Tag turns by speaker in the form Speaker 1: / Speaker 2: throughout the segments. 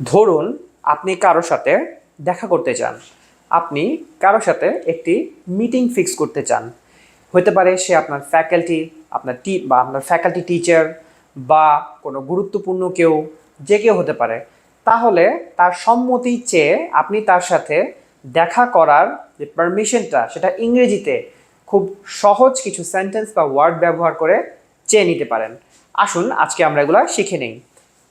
Speaker 1: ধরুন আপনি কারও সাথে দেখা করতে চান। আপনি কারও সাথে একটি মিটিং ফিক্স করতে চান। হতে পারে সে আপনার ফ্যাকাল্টি আপনার টি বা আপনার ফ্যাকাল্টি টিচার বা কোনো গুরুত্বপূর্ণ কেউ, যে কেউ হতে পারে। তাহলে তার সম্মতি চেয়ে আপনি তার সাথে দেখা করার যে পারমিশনটা সেটা ইংরেজিতে খুব সহজ কিছু সেন্টেন্স বা ওয়ার্ড ব্যবহার করে চেয়ে নিতে পারেন। আসুন, আজকে আমরা এগুলো শিখে নেই।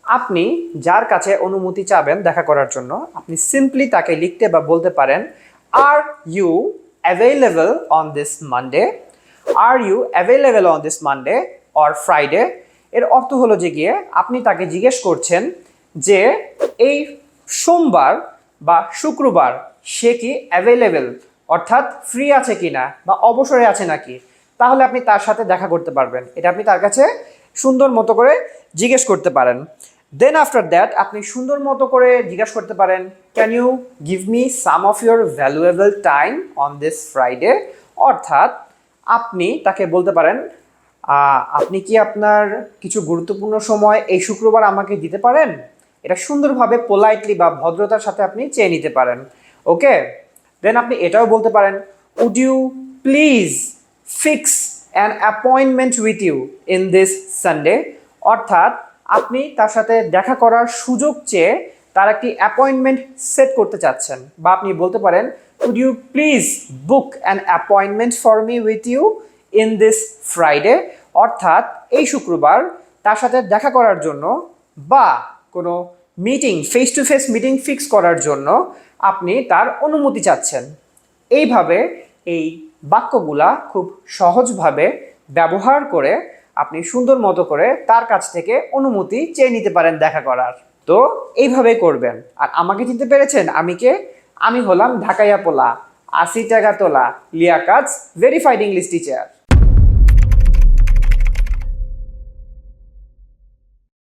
Speaker 1: আপনি যার কাছে অনুমতি চাবেন দেখা করার জন্য, আপনি সিম্পলি তাকে লিখতে বা বলতে পারেন are you available on this Monday are you available on this Monday or Friday এর অর্থ হলো যে গিয়ে আপনি তাকে জিজ্ঞেস করছেন যে, এই সোমবার বা শুক্রবার সে কি অ্যাভেলেবেল অর্থাৎ ফ্রি আছে কিনা বা অবসরে আছে নাকি? তাহলে আপনি তার সাথে দেখা করতে পারবেন। এটা আপনি তার কাছে সুন্দর মতো করে জিজ্ঞেস করতে পারেন। দেন আফটার দ্যাট আপনি সুন্দর মতো করে জিজ্ঞেস করতে পারেন can you give me some of your valuable time on this Friday অর্থাৎ আপনি তাকে বলতে পারেন আপনি কি আপনার কিছু গুরুত্বপূর্ণ সময় এই শুক্রবার আমাকে দিতে পারেন? এটা সুন্দরভাবে পোলাইটলি বা ভদ্রতার সাথে আপনি চেয়ে নিতে পারেন। ওকে? দেন আপনি এটাও বলতে পারেন would you please fix an appointment with you in this Sunday অর্থাৎ আপনি তার সাথে দেখা করার সুযোগ চেয়ে তার একটি অ্যাপয়েন্টমেন্ট সেট করতে চাচ্ছেন। বা আপনি বলতে পারেন would you please book an appointment for me with you in this Friday অর্থাৎ এই শুক্রবার তার সাথে দেখা করার জন্য বা কোনো meeting face to face meeting fix করার জন্য আপনি তার অনুমতি চাচ্ছেন। এইভাবে এই বাক্যগুলা খুব সহজভাবে ব্যবহার করে আপনি সুন্দর মতো করে তার কাছ থেকে অনুমতি চেয়ে নিতে পারেন দেখা করার। তো এইভাবে করবেন। আর আমাকে চিনতে পেরেছেন? আমি কে? আমি হলাম ঢাকাইয়া পোলা আশি টাকা তোলা, লিয়াকাজ ভেরিফাইড ইংলিশ টিচার